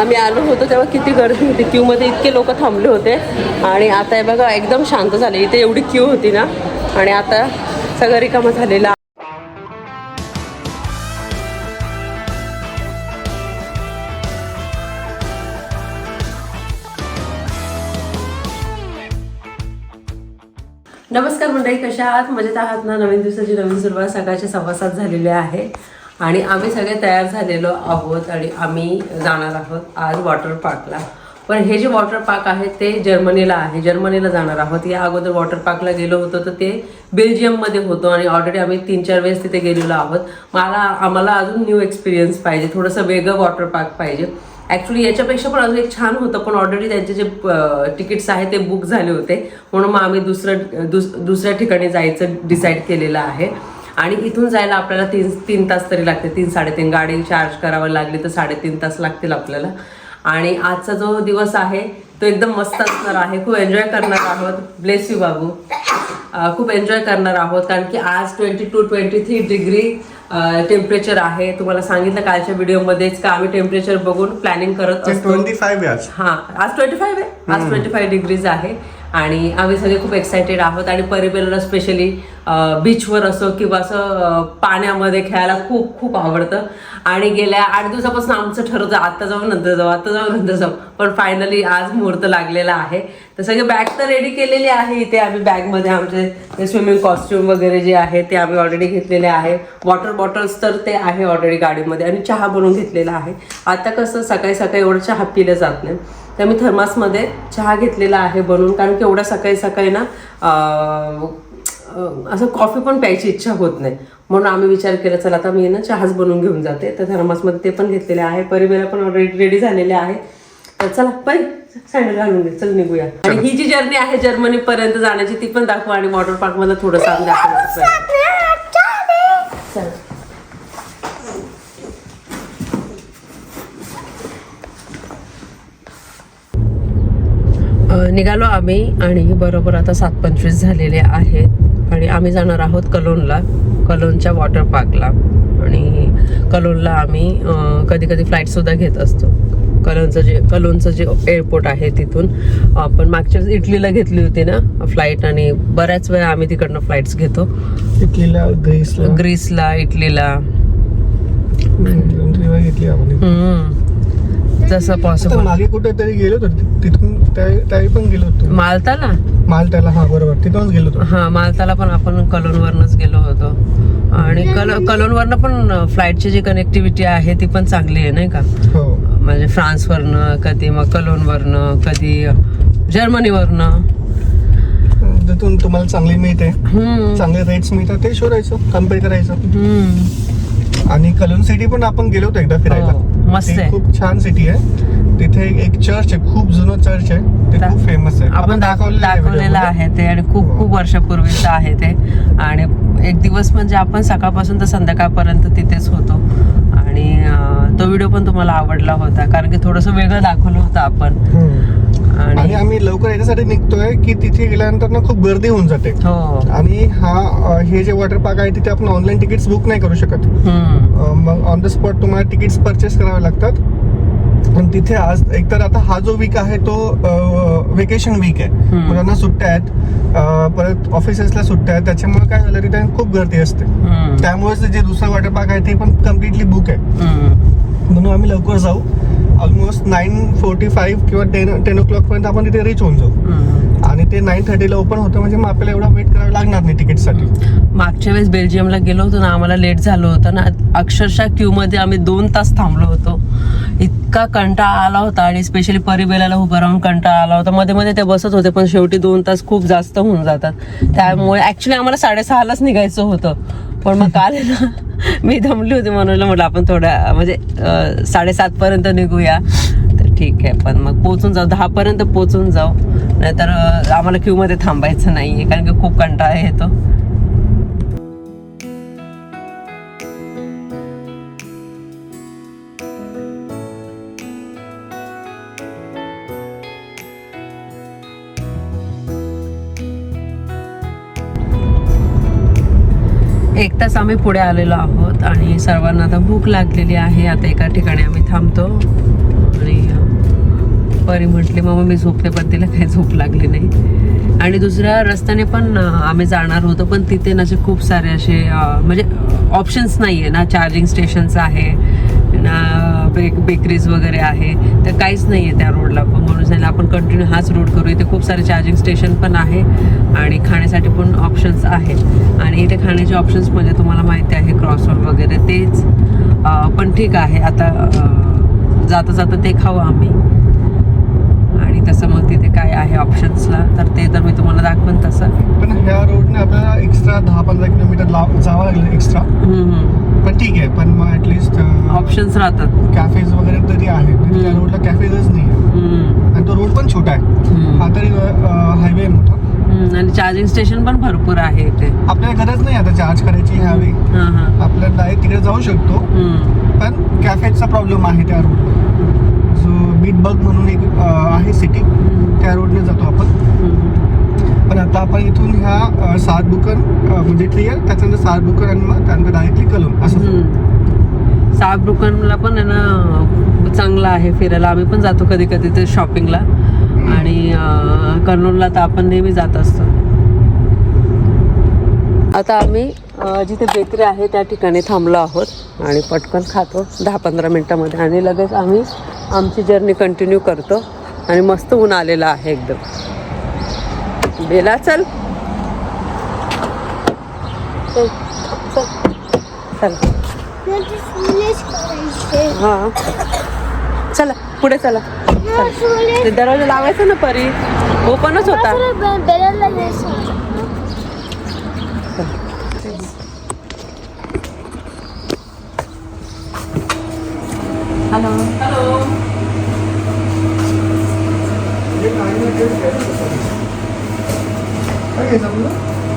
आम्ही आलो होतो तेव्हा किती गर्दी होती. क्यूमध्ये इतके लोक थांबले होते. आणि आता हे बघा एकदम शांत झाले. इथे एवढी क्यू होती ना. आणि आता सगळं रिकामा झालेलं नमस्कार मंडळी कशा आहात? मजेत आहात ना? नवीन दिवसाची नवीन सुरुवात. सकाळच्या सव्वा सात झालेले आहे. आणि आम्ही सगळे तयार झालेलो आहोत आणि आम्ही जाणार आहोत आज वॉटर पार्कला पण हे जे वॉटर पार्क आहे ते जर्मनीला आहे. जर्मनीला जाणार आहोत. या अगोदर वॉटर पार्कला गेलो होतो तर ते बेल्जियममध्ये होतो आणि ऑलरेडी आम्ही तीन चार वेळेस तिथे गेलेलो आहोत. मला आम्हाला अजून न्यू एक्सपिरियन्स पाहिजे. थोडंसं वेगळं वॉटर पार्क पाहिजे. ॲक्च्युली याच्यापेक्षा पण अजून एक छान होतं पण ऑलरेडी त्यांचे जे तिकीट्स आहे ते बुक झाले होते. म्हणून मग आम्ही दुसरं दुस दुसऱ्या ठिकाणी जायचं डिसाईड केलेलं आहे. आणि इथून जायला आपल्याला तीन तीन तास तरी लागते. तीन साडेतीन. गाडी चार्ज करावं लागली तर साडेतीन तास लागतील आपल्याला. आणि आजचा जो दिवस आहे तो एकदम मस्त असणार आहे. खूप एन्जॉय करणार आहोत. ब्लेस यू बाबू. खूप एन्जॉय करणार आहोत. कारण की आज twenty two twenty three degree temperature आहे. तुम्हाला सांगितलं कालच्या व्हिडिओमध्येच का आम्ही टेम्परेचर बघून प्लॅनिंग करत असतो. ट्वेंटी फाईव्ह आज. हा आज ट्वेंटी फाईव्ह आहे. आज ट्वेंटी फाईव्ह डिग्रीज आहे. आणि आम्ही सगळे खूप एक्सायटेड आहोत आणि परिबेला स्पेशली बीचवर असो किंवा असं पाण्यामध्ये खेळायला खूप खूप आवडतं. आणि गेल्या आठ दिवसापासून आमचं ठरवतं आता जाऊ नंतर जाऊ आता जाऊ नंतर जाऊ. पण फायनली आज मुहूर्त लागलेला आहे. तर सगळे बॅग तर रेडी केलेली आहे. इथे आम्ही बॅगमध्ये आमचे स्विमिंग कॉस्ट्युम वगैरे जे आहे ते आम्ही ऑलरेडी घेतलेले आहे. वॉटर बॉटल्स तर ते आहे ऑलरेडी गाडीमध्ये. आणि चहा बनवून घेतलेला आहे. आता कसं सकाळी सकाळी एवढं चहा पिलं जात नाही. तर मी थर्मासमध्ये चहा घेतलेला आहे बनवून कारण की एवढ्या सकाळी सकाळी ना असं कॉफी पण प्यायची इच्छा होत नाही. म्हणून आम्ही विचार केला चला आता मी ना चहाच बनवून घेऊन जाते. तर थर्मासमध्ये ते पण घेतलेले आहे. परिवेला पण ऑलरेडी रेडी झालेले आहे. तर चला परी सँडल घालून घे. चल निघूया. आणि ही जी जर्नी आहे जर्मनी पर्यंत जाण्याची ती पण दाखवा आणि वॉटर पार्क मधलं थोडंसं आम्ही दाखवायचं प्रयत्न. चला. निघालो आम्ही आणि बरोबर आता सात पंचवीस झालेले आहेत. आणि आम्ही जाणार आहोत कलोनला कलोनच्या वॉटर पार्कला आणि कलोनला आम्ही कधी कधी फ्लाईटसुद्धा घेत असतो. कलोनचं जे कलोनचं जे एअरपोर्ट आहे तिथून आपण मागच्या इटलीला घेतली होती ना फ्लाईट आणि बऱ्याच वेळा आम्ही तिकडनं फ्लाईट्स घेतो. इटलीला ग्रीसला. ग्रीसला इटलीला. घेतली. जसं पॉसिबल मागे कुठे तरी गेलो होतो तिथून त्या- त्यावेळी पण गेलो होतो. मालताला मालट्याला हा बरोबर तिथूनच गेलो होतो. हा मालताला पण आपण कलोनवरनच गेलो होतो. आणि कल कलोनवरनं पण फ्लाईटची जी कनेक्टिव्हिटी आहे ती पण चांगली आहे नाही का? हो. म्हणजे फ्रान्सवरनं कधी मग कलोनवरनं कधी जर्मनीवरनं. तिथून तुम्हाला चांगली मिळते. चांगले रेट्स मिळतात ते शोधायचं कंपेअर करायचं. आणि कलोन सिटी पण आपण गेलो होतो एकदा फिरायला. हो, मस्त आहे. खूप छान सिटी आहे. तिथे एक चर्च आहे खूप जुनं चर्च आहे. ते खूप फेमस आहे. आपण दाखव दाखवलेलं आहे ते आणि खूप खूप वर्षापूर्वीचं आहे ते. आणि एक दिवस म्हणजे आपण सकाळपासून तर संध्याकाळपर्यंत तिथेच होतो. तो व्हिडिओ पण तुम्हाला आवडला होता कारण की थोडंसं वेगळं दाखवलं होतं आपण. आणि आम्ही लवकर याच्यासाठी निघतोय की तिथे गेल्यानंतर ना खूप गर्दी होऊन जाते. हो. आणि हा हे जे वॉटर पार्क आहे तिथे आपण ऑनलाईन तिकीट्स बुक नाही करू शकत. मग ऑन द स्पॉट तुम्हाला तिकीट्स परचेस करावे लागतात. पण तिथे आज एकतर आता हा जो वीक आहे तो वेकेशन वीक आहे. मुलांना सुट्ट्या आहेत. परत ऑफिसेसला सुट्ट्या आहेत. त्याच्यामुळे काय झालं तिथे खूप गर्दी असते. त्यामुळेच जे दुसरा वॉटर पार्क आहे ते पण कम्प्लिटली बुक आहे. म्हणून आम्ही लवकर जाऊ. ऑलमोस्ट नाईन फोर्टी फाईव्ह किंवा टेन टेन ओ क्लॉक पर्यंत आपण तिथे रीच होऊन जाऊ. ते नाईन थर्टीला ओपन होतं म्हणजे मग आपल्याला एवढा वेट करावा लागणार नाही तिकीटसाठी मागच्या वेळेस बेल्जियमला गेलो होतो ना आम्हाला लेट झालं होतं ना अक्षरशः क्यू मध्ये आम्ही दोन तास थांबलो होतो. इतका कंटाळा आला होता आणि स्पेशली परिबेलाला उभं राहून कंटाळा आला होता. मध्ये मध्ये ते बसत होते पण शेवटी दोन तास खूप जास्त होऊन जातात. त्यामुळे ऍक्च्युली आम्हाला साडेसहालाच निघायचं होतं. पण मग काल ना मी दमली होती म्हणून म्हटलं आपण थोड्या म्हणजे साडेसातपर्यंत साडेसात पर्यंत निघूया. ठीक आहे पण मग पोचून जाऊ. दहा पर्यंत पोचून जाऊ. नाहीतर आम्हाला क्यू मध्ये थांबायचं आहे कारण की खूप कंटाळा येतो. एक तास आम्ही पुढे आलेलो आहोत आणि सर्वांना आता भूक लागलेली आहे. आता एका ठिकाणी आम्ही थांबतो. आणि दुपारी म्हटले मग मी झोपते पण तिला काही झोप लागली नाही. आणि दुसऱ्या रस्त्याने पण आम्ही जाणार होतो पण तिथे ना असे खूप सारे असे म्हणजे ऑप्शन्स नाही आहे ना. चार्जिंग स्टेशन्स आहे ना बेक बेकरीज वगैरे आहे. तर काहीच नाही आहे त्या रोडला पण म्हणून सांगितलं आपण कंटिन्यू हाच रोड करू. इथे खूप सारे चार्जिंग स्टेशन पण आहे आणि खाण्यासाठी पण ऑप्शन्स आहेत आणि इथे खाण्याचे ऑप्शन्स म्हणजे तुम्हाला माहिती आहे क्रॉसवर वगैरे तेच. पण ठीक आहे आता जाता जाता ते खाऊ आम्ही. आणि तसं मग तिथे काय आहे ऑप्शन्सला तर ते तर मी तुम्हाला दाखवन तसं. पण ह्या रोडने आपल्याला एक्स्ट्रा दहा पंधरा किलोमीटर लाव जावं लागेल एक्स्ट्रा पण ठीक आहे पण मग ऍटलिस्ट ऑप्शन्स राहतात. कॅफेज वगैरे तरी आहे म्हणजे त्या. रोडला कॅफेजच नाही आहे. आणि तो रोड पण छोटा आहे. हा तरी हायवे मोठा. आणि चार्जिंग स्टेशन पण भरपूर आहे इथे. आपल्याला गरज नाही आता चार्ज करायची ह्यावेळी. हां हां. आपल्याला डायरेक्ट तिकडे जाऊ शकतो. पण कॅफेचा प्रॉब्लेम आहे त्या रोडला बीटबग म्हणून एक आहे सिटी त्या रोडने जातो आपण. पण आता आपण इथून ह्या सात बुकन म्हणजे क्लिअर त्याच्यानंतर सात बुकन आणि मग त्यानंतर डायरेक्टली कलम. असं. साब दुकानला पण आहे ना चांगलं आहे फिरायला. आम्ही पण जातो कधी कधी ते शॉपिंगला आणि कर्नूलला तर आपण नेहमी जात असतो. आता आम्ही जिथे बेकरी आहे त्या ठिकाणी थांबलो आहोत आणि पटकन खातो. दहा पंधरा मिनटामध्ये आणि लगेच आम्ही आमची जर्नी कंटिन्यू करतो आणि मस्त ऊन आलेलं आहे एकदम. बेला चल. चल चल. चल. हां. चला पुढे चला. दरवाजा लावायचा ना परी. ओपनच होता. हॅलो हॅलो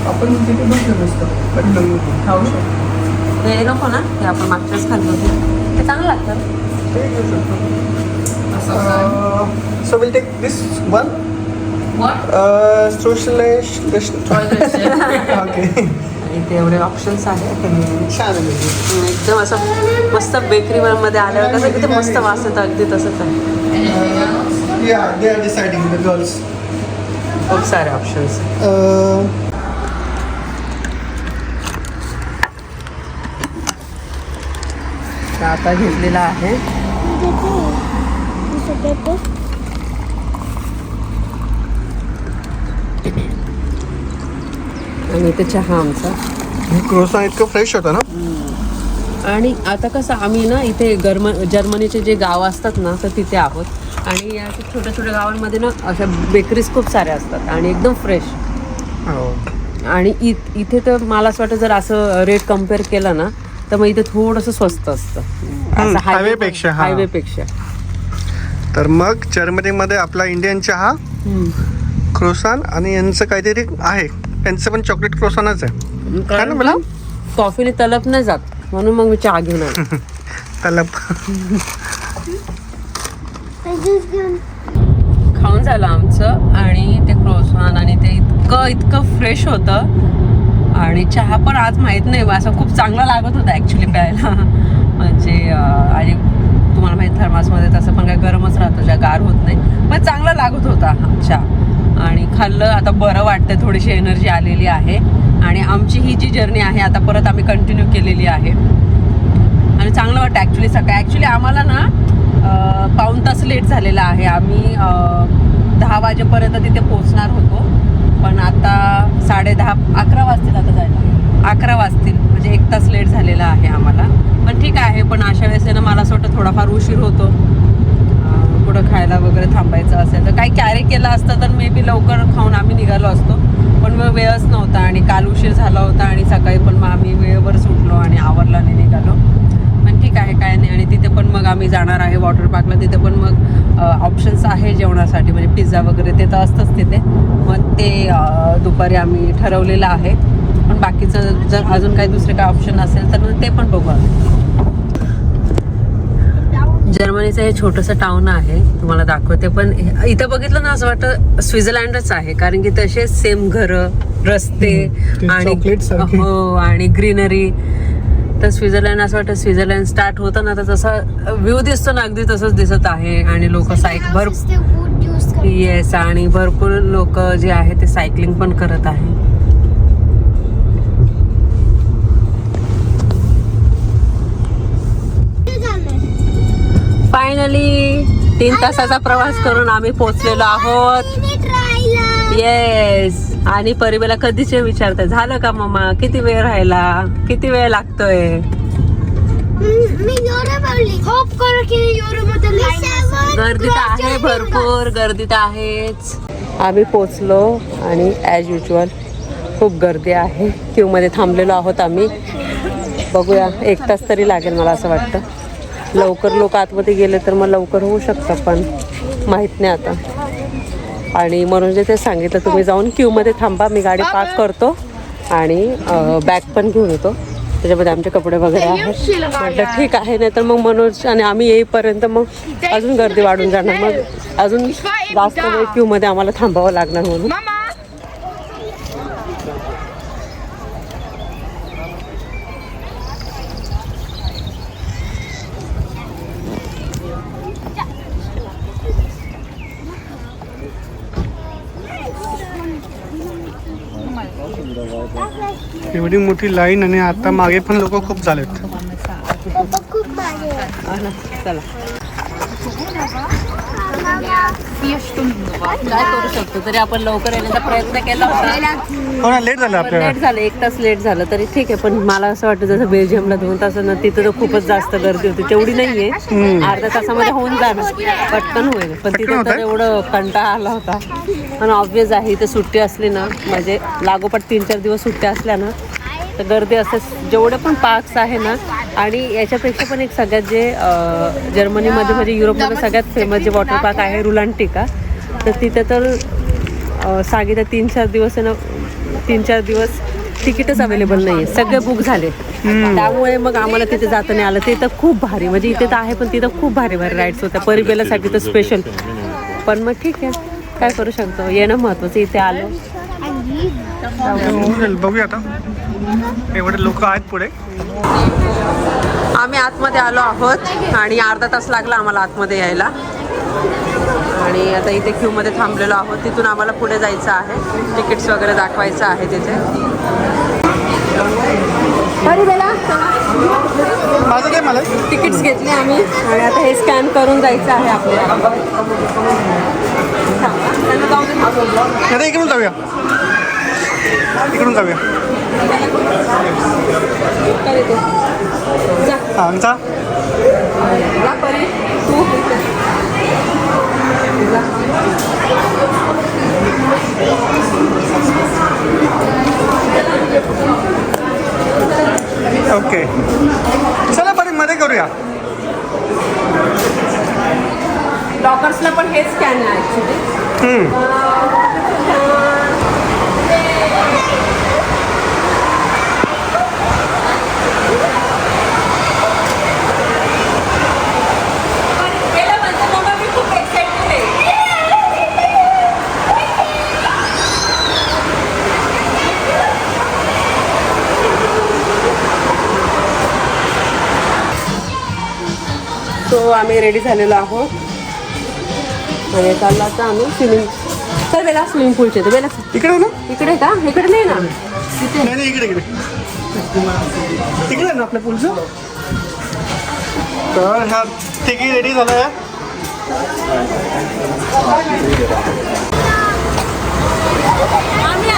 आपण तिथे बसलो नसतं खाऊ शकतो ते नको ना ते आपण मागच्याच खाल्लं होतं ते चांगलं लागतं so will take this one What? Socialise okay इथे एवढे ऑप्शन्स आहेत. छान म्हणजे. एकदम असं मस्त बेकरी मध्ये आल्यावर कसं किती मस्त वास येतं अगदी तसंच आहे. या they are deciding the girls खूप सारे ऑप्शन्स आता घेतलेला आहे. इथे चहा आमचा. क्रोसा इतकं फ्रेश होतं ना? आणि आता कसं आम्ही ना इथे गर्म जर्मनीचे जे गाव असतात ना तर तिथे आहोत. आणि या छोट्या छोट्या गावांमध्ये ना अशा बेकरीज खूप साऱ्या असतात आणि एकदम फ्रेश हो. आणि इ इथे तर मला असं वाटतं जर असं रेट कंपेअर केलं ना तर मग इथे थोडंसं स्वस्त असतं. हम्म, highway पेक्षा, हा. हायवेपेक्षा तर मग जर्मनीमध्ये आपला इंडियन चहा क्रोसान आणि यांचं काहीतरी आहे. त्यांचं पण चॉकलेट क्रोसानच आहे. काय ना मला कॉफीने तलप नाही जात म्हणून मग मी चहा घेऊन आले. त्याला खाऊन झालं आमचं आणि ते क्रोसॉन आणि ते इतकं इतकं फ्रेश होतं. आणि चहा पण आज माहीत नाही असं खूप चांगला लागत होता ॲक्च्युली प्यायला. म्हणजे आणि तुम्हाला माहिती थर्मासमध्ये तसं पण काय गरमच राहतं ज्या गार होत नाही. पण चांगला लागत होता हा चहा. आणि खाल्लं आता बरं वाटतं थोडीशी एनर्जी आलेली आहे. आणि आमची ही जी जर्नी आहे आता परत आम्ही कंटिन्यू केलेली आहे. आणि चांगलं वाटतं ॲक्च्युली सकाळी. ॲक्च्युली आम्हाला ना पाऊन पाऊण तास लेट झालेला आहे. आम्ही दहा वाजेपर्यंत तिथे पोहोचणार होतो. पण आता साडे दहा अकरा वाजतील आता जायला. अकरा वाजतील. म्हणजे एक तास लेट झालेला आहे आम्हाला. पण ठीक आहे पण अशा वेळेस ना मला असं वाटतं थोडाफार उशीर होतो. कुठं खायला वगैरे थांबायचं असेल तर काही कॅरी केलं असतं तर मे बी लवकर खाऊन आम्ही निघालो असतो. पण मग वेळच नव्हता आणि काल उशीर झाला होता आणि सकाळी पण मग आम्ही वेळेवर सुटलो आणि आवरला आणि निघालो. पण ठीक आहे काय नाही. आणि तिथे पण मग आम्ही जाणार आहे वॉटर पार्कला तिथे पण मग ऑप्शन्स आहे जेवणासाठी. म्हणजे पिझ्झा वगैरे ते तर असतंच तिथे. मग ते दुपारी आम्ही ठरवलेलं आहे. पण बाकीचं जर अजून काही दुसरे काय ऑप्शन असेल तर मग ते पण बघू आम्ही. जर्मनीचं हे छोटंसं टाउन आहे तुम्हाला दाखवते. पण इथं बघितलं ना असं वाटतं स्वित्झर्लंडच आहे. कारण की तसे सेम घरं रस्ते आणि. हो आणि ग्रीनरी तर स्वित्झर्लंड असं वाटतं स्वित्झर्लंड स्टार्ट होतं ना तर तसं व्ह्यू दिसतो ना अगदी तसंच दिसत आहे. आणि लोक सायक भर येस आणि भरपूर लोक जे आहे ते सायकलिंग पण करत आहे. फायनली तीन तासाचा प्रवास करून आम्ही पोहोचलेलो आहोत. येस आणि परिबेला कधीचे विचारते झालं का मम्मा? किती वेळ राहिला? किती वेळ लागतोय? गर्दी तर आहे भरपूर गर्दी तर आहेच. आम्ही पोचलो आणि ॲज युजल खूप गर्दी आहे. क्यू मध्ये थांबलेलो आहोत आम्ही. बघूया एक तास तरी लागेल मला असं वाटतं. लवकर लोक आतमध्ये गेले तर मग लवकर होऊ शकतं पण माहीत नाही आता. आणि म्हणून जे ते सांगितलं तुम्ही जाऊन क्यूमध्ये थांबा मी गाडी पार्क करतो आणि बॅग पण घेऊन येतो. त्याच्यामध्ये आमचे कपडे वगैरे आहेत. म्हटलं ठीक आहे नाही तर मग मनोज आणि आम्ही येईपर्यंत मग अजून गर्दी वाढून जाणार. मग अजून जास्त वेळ क्यूमध्ये आम्हाला थांबावं लागणार म्हणून. एवढी मोठी लाईन आणि आता मागे पण लोक खूप झालेत. हा ना, चला काय करू शकतो तरी आपण लवकर येण्याचा प्रयत्न केला होता हो ना लेट झालं आपल्याला. लेट झालं एक तास लेट झालं तरी ठीक आहे पण मला असं वाटतं जसं बेल्जियमला दोन तास ना तिथं तर खूपच जास्त गर्दी होती. तेवढी नाहीये. अर्ध्या तासामध्ये होऊन जाणार पटकन होईल. पण तिथं तर? एवढं कंटाळा आला होता. पण ऑब्विस आहे इथे सुट्टी असली ना म्हणजे लागोपाठ तीन चार दिवस सुट्ट्या असल्या ना तर गर्दी असते. जेवढे पण पार्क्स आहे ना आणि याच्यापेक्षा पण एक सगळ्यात जे जर्मनीमध्ये म्हणजे युरोपमध्ये सगळ्यात फेमस जे वॉटर पार्क आहे रुलांटिका तर तिथे तर सांगितलं तीन चार दिवस ना तीन चार दिवस तिकीटच अवेलेबल नाही आहे सगळे बुक झाले. त्यामुळे मग आम्हाला तिथे जाता नाही आलं. ते तर खूप भारी म्हणजे इथे तर आहे पण तिथं खूप भारी भारी राईड्स होत्या परिबेलासाठी तर स्पेशल पण मग ठीक आहे. काय करू शकतो? येणं महत्वाचं. इथे आलो. बघूया आता. एवढे लोक आहेत पुढे. आम्ही आतमध्ये आलो आहोत आणि अर्धा तास लागला आम्हाला आतमध्ये यायला. आणि आता इथे क्यूमध्ये थांबलेलो आहोत. तिथून आम्हाला पुढे जायचं आहे. तिकीट्स वगैरे दाखवायचं आहे तिथे. तिकीट्स घेतले आम्ही. आणि आता हे स्कॅन करून जायचं आहे आपल्याला. त्यांना आता इकडून जाऊया. इकडून जाऊया. आमचा? तू जा. ओके चला बरं मध्ये करूया लॉकर्सला पण हेच स्कॅन आहे ॲक्च्युली हम्म. पहिलं म्हणजे मग मी खूप एक्साइटेड आहे तो आम्ही रेडी झालेलो आहोत. आणि चालला आता आम्ही स्विमिंग चल बेला स्विमिंग पूलचे तर बेला इकडे ना. इकडे का? इकडे नाही ना. तिथे नाही नाही इकडे इकडे. तिकडे ना आपल्या पुलचं तर ह्या तिघी रेडी झालं आम्ही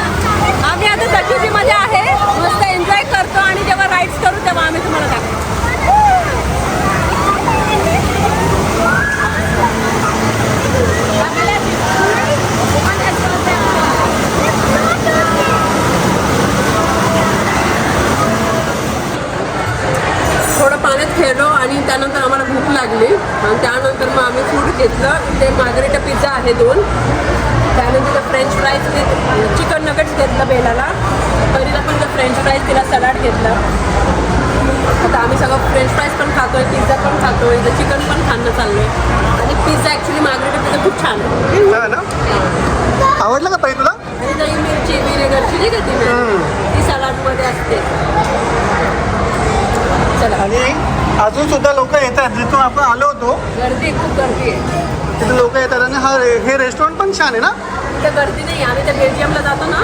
आम्ही आता सचिवजीमध्ये आहे. मस्त एन्जॉय करतो आणि जेव्हा राईड्स करू तेव्हा आम्ही तुम्हाला दाखवू थोडं पाण्यात खेळलो आणि त्यानंतर आम्हाला भूक लागली. आणि त्यानंतर मग आम्ही फूड घेतलं. ते मागरेटा पिझ्झा आहे दोन. त्यानंतर फ्रेंच फ्राईज चिकन नगेट्स घेतलं बेलाला. परीला पण फ्रेंच फ्राईज तिला सलाड घेतलं. आता आम्ही सगळं फ्रेंच फ्राईज पण खातोय पिझ्झा पण खातोय इथं चिकन पण खाणं चाललो आहे आणि पिझ्झा ॲक्च्युली मार्गरेट पिझ्झा खूप छान आवडलं का पाहिजे तुला? आणि मिरची विनेगरची नाही का ती ती सलाडमध्ये असते. चला. आणि अजून सुद्धा लोक येतात जिथून आपण आलो होतो. गर्दी खूप गर्दी आहे. तिथे लोक येतात आणि हा हे रेस्टॉरंट पण छान आहे ना? तिथं गर्दी नाही आम्ही त्या बेल्जियमला जातो ना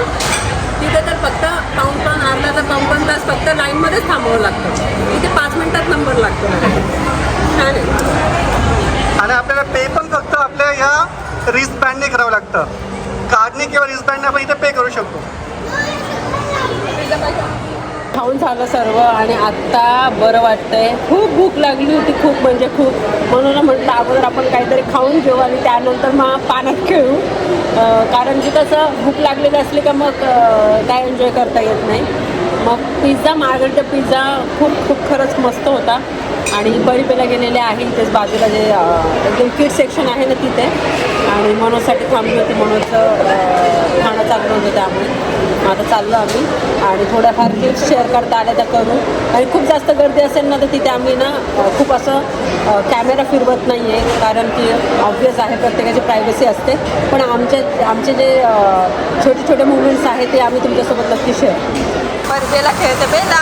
तिथे तर फक्त पाऊन पाऊन अर्धा तर पाऊन पाऊन तास फक्त लाईनमध्येच थांबावं लागतं. इथे पाच मिनिटात नंबर लागतो. छान आहे. आणि आपल्याला पे पण फक्त आपल्या ह्या रिस्ट बँडने करावं लागतं. कार्डने किंवा रिस्ट बँडने आपण इथे पे करू शकतो. खाऊन झालं सर्व आणि आत्ता बरं वाटतंय. खूप भूक लागली होती खूप म्हणजे खूप. म्हणून म्हटलं अगोदर आपण काहीतरी खाऊन घेऊ आणि त्यानंतर मग पाण्यात खेळू. कारण की कसं भूक लागलेली असली का मग काय एन्जॉय करता येत नाही. मग पिझ्झा मार्गरेटा पिझ्झा खूप खूप खरंच मस्त होता. आणि बळीपेला गेलेले आहे इथेच बाजूला जे एकदम किड सेक्शन आहे ना तिथे. आणि मनोजसाठी थांबली होती मनोजचं खाणं चांगलं होतं त्यामुळे. आता चाललो आम्ही. आणि थोड्याफार टिप्स शेअर करता आल्या त्या करू आणि खूप जास्त गर्दी असेल ना तर तिथे आम्ही ना खूप असं कॅमेरा फिरवत नाही आहे कारण की ऑब्वियस आहे प्रत्येकाची प्रायव्हसी असते. पण आमचे आमचे जे छोटे छोटे मुवमेंट्स आहेत ते आम्ही तुमच्यासोबत नक्की शेअर परबेला खेळते बेला.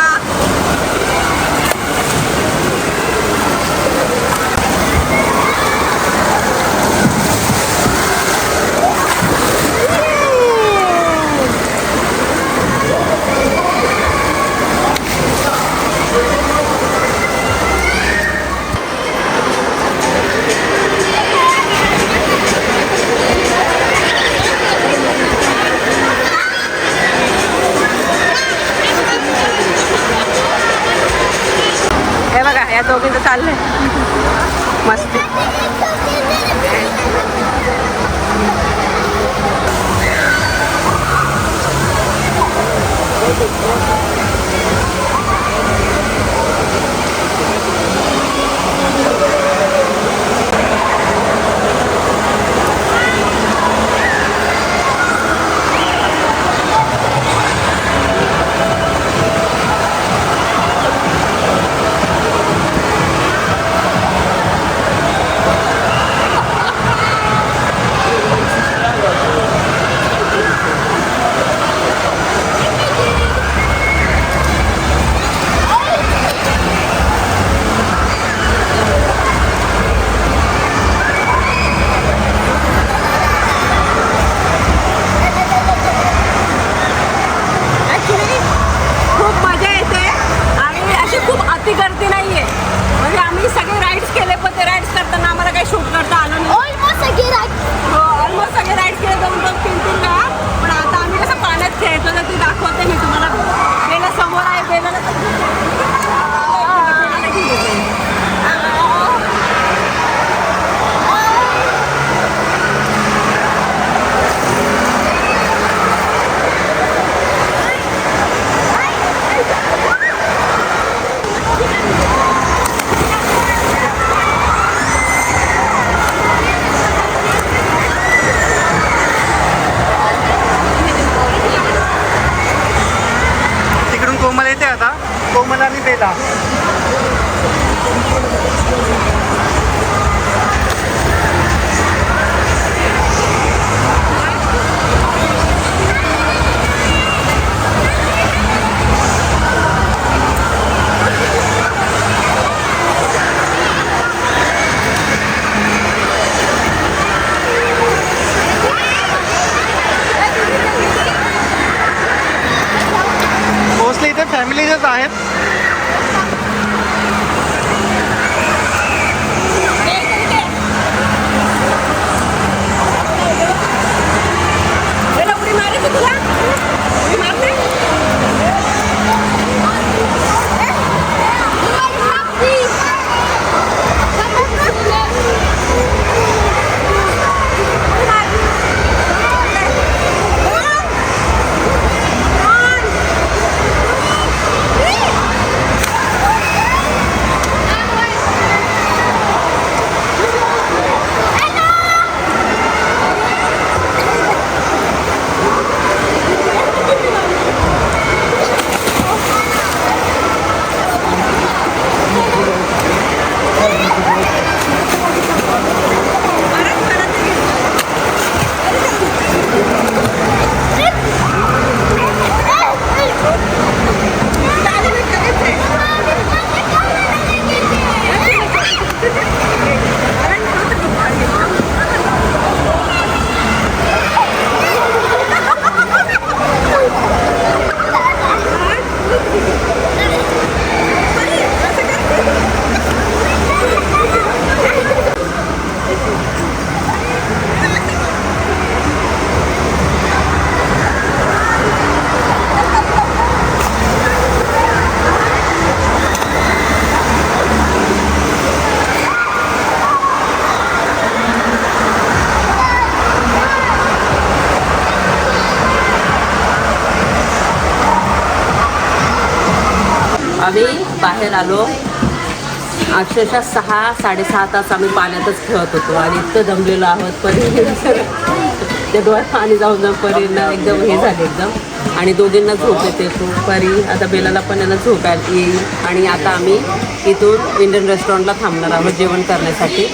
आम्ही बाहेर आलो. अक्षरशः सहा साडेसहा तास आम्ही पाण्यातच खेळत होतो आणि इतकं जमलेलो आहोत. परी त्या डोळ्यात पाणी जाऊन जाऊन परींना एकदम हे झाले एकदम. आणि दोघींना झोप येते खूप. परी आता बेलाला पण यांना झोप येईल. आणि आता आम्ही इथून इंडियन रेस्टॉरंटला थांबणार आहोत जेवण करण्यासाठी.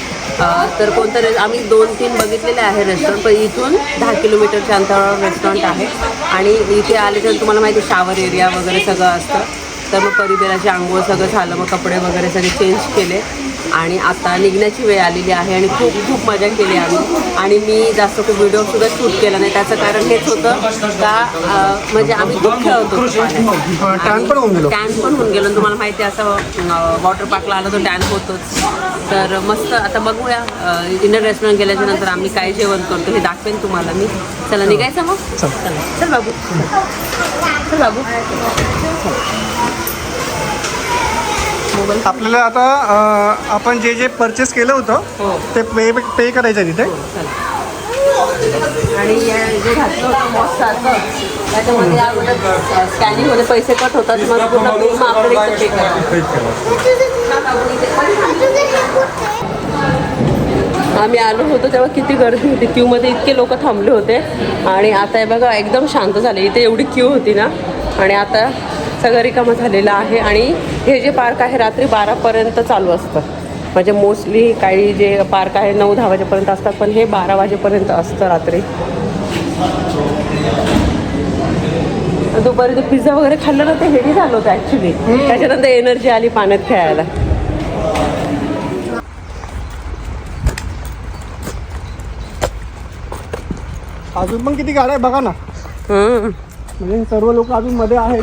तर कोणतं रे आम्ही दोन तीन बघितलेले आहे रेस्टॉरंट पण इथून दहा किलोमीटरच्या अंतरावर रेस्टॉरंट आहे. आणि इथे आले तर तुम्हाला माहिती शावर एरिया वगैरे सगळं असतं. तर मग परिबेराची आंघोळ सगळं झालं मग कपडे वगैरे सगळे चेंज केले. आणि आता निघण्याची वेळ आलेली आहे आणि खूप खूप मजा केली आम्ही. आणि मी जास्त खूप व्हिडिओसुद्धा शूट केला नाही. त्याचं कारण हेच होतं का म्हणजे आम्ही खूप खेळत होतो टॅन पण होऊन गेलो. तुम्हाला माहिती आहे असं वॉटर पार्कला आलं तर टॅन होतोच. तर मस्त आता बघूया इंडियन रेस्टॉरंट गेल्याच्यानंतर आम्ही काय जेवण करतो हे दाखवेन तुम्हाला मी. चला निघायचं मग? चल. चला. चल बाबू. चल बाबू. मोबाईल. आपल्याला आता अं, आपण जे जे परचेस केलं होतं हो. ते पे पे करायचं आहे तिथे. चला आणि या जे घातलं होतं मॉससारखं त्याच्यामध्ये अगोदर स्कॅनिंगमध्ये पैसे कट होतात मग पूर्ण बिल मग आपल्याला इथे पे आम्ही आलो होतो तेव्हा किती गर्दी होती. क्यूमध्ये इतके लोक थांबले होते. आणि आता हे बघा एकदम शांत झाले. इथे एवढी क्यू होती ना. आणि आता सगळं रिकामं झालेलं आहे आणि हे जे पार्क आहे रात्री बारापर्यंत चालू असतं. म्हणजे मोस्टली काही जे पार्क आहे नऊ दहा वाजेपर्यंत असतात पण हे बारा वाजेपर्यंत असतं रात्री. दुपारी ते पिझ्झा वगैरे खाल्लं ना ते हेवी झालं होतं ॲक्च्युली त्याच्यानंतर एनर्जी आली पाण्यात खेळायला. अजून पण किती गाड्या आहे बघा ना. म्हणजे सर्व लोक अजून मध्ये आहेत.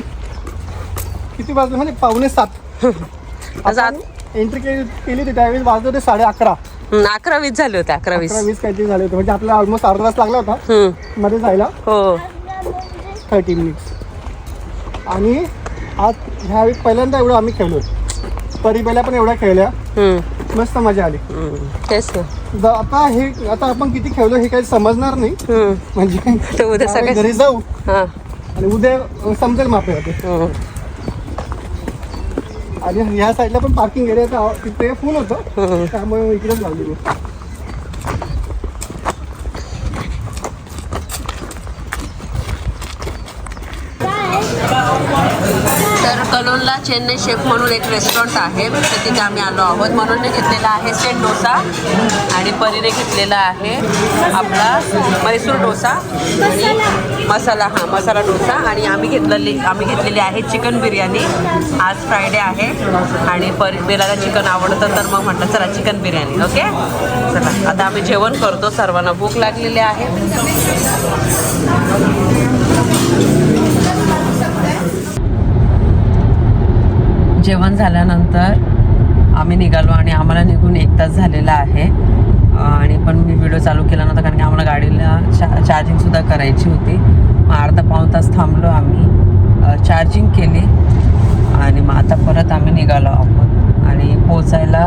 किती वाजले म्हणजे पावणे सात. आत- एंट्री केली केली होती त्यावेळेस वाजले होते साडे अकरा. हम्म, अकरा वीस झाले होते अकरा वीस. अकरा वीस काहीतरी झाले होते. म्हणजे आपल्याला ऑलमोस्ट अर्धा तास लागला होता. हम्म. मध्ये जायला. हो. थर्टी मिनिट्स आणि आज ह्यावेळी पहिल्यांदा एवढं आम्ही खेळलो. परिबेला पण एवढ्या खेळल्या. हम्म. मस्त मजा आली. हम्म. तेच ना. ज- आता हे आता आपण किती खेळलो हे काही समजणार नाही. हम्म. म्हणजे तर उद्या सकाळी- घरी जाऊ. हा. आणि उद्या समजेल मग आपल्याला ते हम्म. आणि ह्या साईडला पण पार्किंग एरिया तिथे फुल होतं. त्यामुळे इकडेच लावली मी तर डोसा चेन्नई शेफ म्हणून एक रेस्टॉरंट आहे. तर तिथे आम्ही आलो आहोत. मनोजने घेतलेला आहे सेट डोसा आणि पनीर घेतलेला आहे आपला मैसूर डोसा आणि मसाला हां मसाला डोसा. आणि आम्ही घेतलेली आम्ही घेतलेली आहे चिकन बिर्याणी. आज फ्रायडे आहे आणि परी बेलाला चिकन आवडतं तर मग म्हटलं चला चिकन बिर्याणी. ओके चला आता आम्ही जेवण करतो. सर्वांना भूक लागलेली आहे. जेवण झाल्यानंतर आम्ही निघालो आणि आम्हाला निघून एक तास झालेला आहे. आणि पण मी व्हिडिओ चालू केला नव्हता कारण की आम्हाला गाडीला चा चार्जिंगसुद्धा करायची होती. मग अर्धा पाऊण तास थांबलो आम्ही. चार्जिंग केली. आणि मग आता परत आम्ही निघालो आहोत आणि पोचायला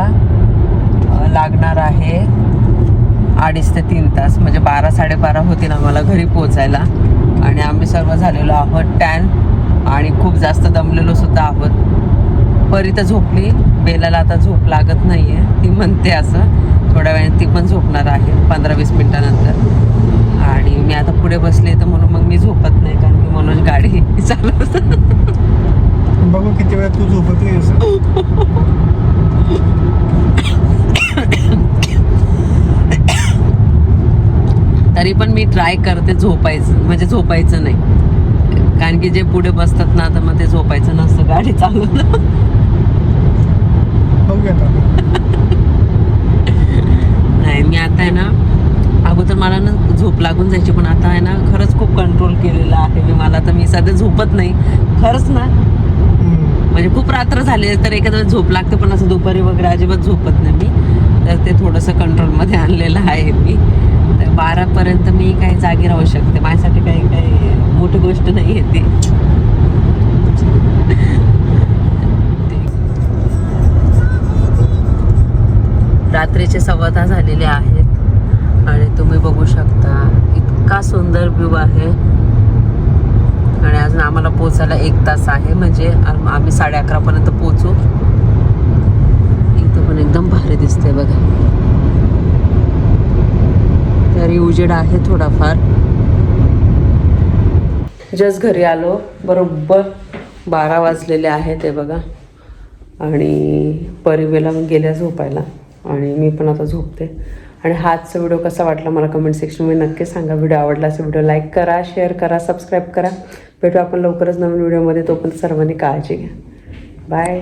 लागणार आहे अडीच ते तीन तास. म्हणजे बारा साडेबारा होतील आम्हाला घरी पोचायला. आणि आम्ही सर्व झालेलो आहोत टॅन. आणि खूप जास्त दमलेलो सुद्धा आहोत. परी तर झोपली. बेलाला आता झोप लागत नाही आहे ती म्हणते असं. थोड्या वेळाने ती पण झोपणार आहे पंधरा वीस मिनटानंतर. आणि मी आता पुढे बसले तर म्हणून मग मी झोपत नाही कारण की मनोज गाडी चालवत. बघू किती वेळ तू झोपत नाही असं. तरी पण मी ट्राय करते झोपायचं म्हणजे झोपायचं नाही. कारण की जे पुढे बसतात ना तर मग ते झोपायचं नसतं गाडी चालवणं. नाही मी आता आहे ना अगोदर मला ना झोप लागून जायची पण आता आहे ना खरंच खूप कंट्रोल केलेलं आहे मी. मला तर मी सध्या झोपत नाही. खरंच ना. म्हणजे खूप रात्र झाले तर एखाद्या झोप लागते पण असं दुपारी वगैरे अजिबात झोपत नाही मी. तर ते थोडंसं कंट्रोलमध्ये आणलेलं आहे मी. तर बारापर्यंत मी काही जागी राहू शकते माझ्यासाठी काही काही मोठी गोष्ट नाही आहे ती. रात्रीचे झालेले आहेत. आणि तुम्ही बघू शकता इतका सुंदर व्ह्यू आहे. आणि अजून आम्हाला पोचायला एक तास आहे म्हणजे आम्ही साडे अकरापर्यंत पोचू. इथं पण एकदम भारी दिसते बघा. तरी उजेड आहे थोडाफार. जस्ट घरी आलो बरोबर बारा वाजलेले आहेत ते बघा. आणि परिवेला गेल्या झोपायला. आणि मी पण आता झोपते. आणि हा व्हिडिओ कसा वाटला मला कमेंट सेक्शनमध्ये नक्की सांगा. व्हिडिओ आवडला असेल व्हिडिओ लाईक करा शेअर करा सबस्क्राईब करा. भेटू आपण लवकरच नवीन व्हिडिओमध्ये तोपर्यंत सर्वांनी काळजी घ्या. बाय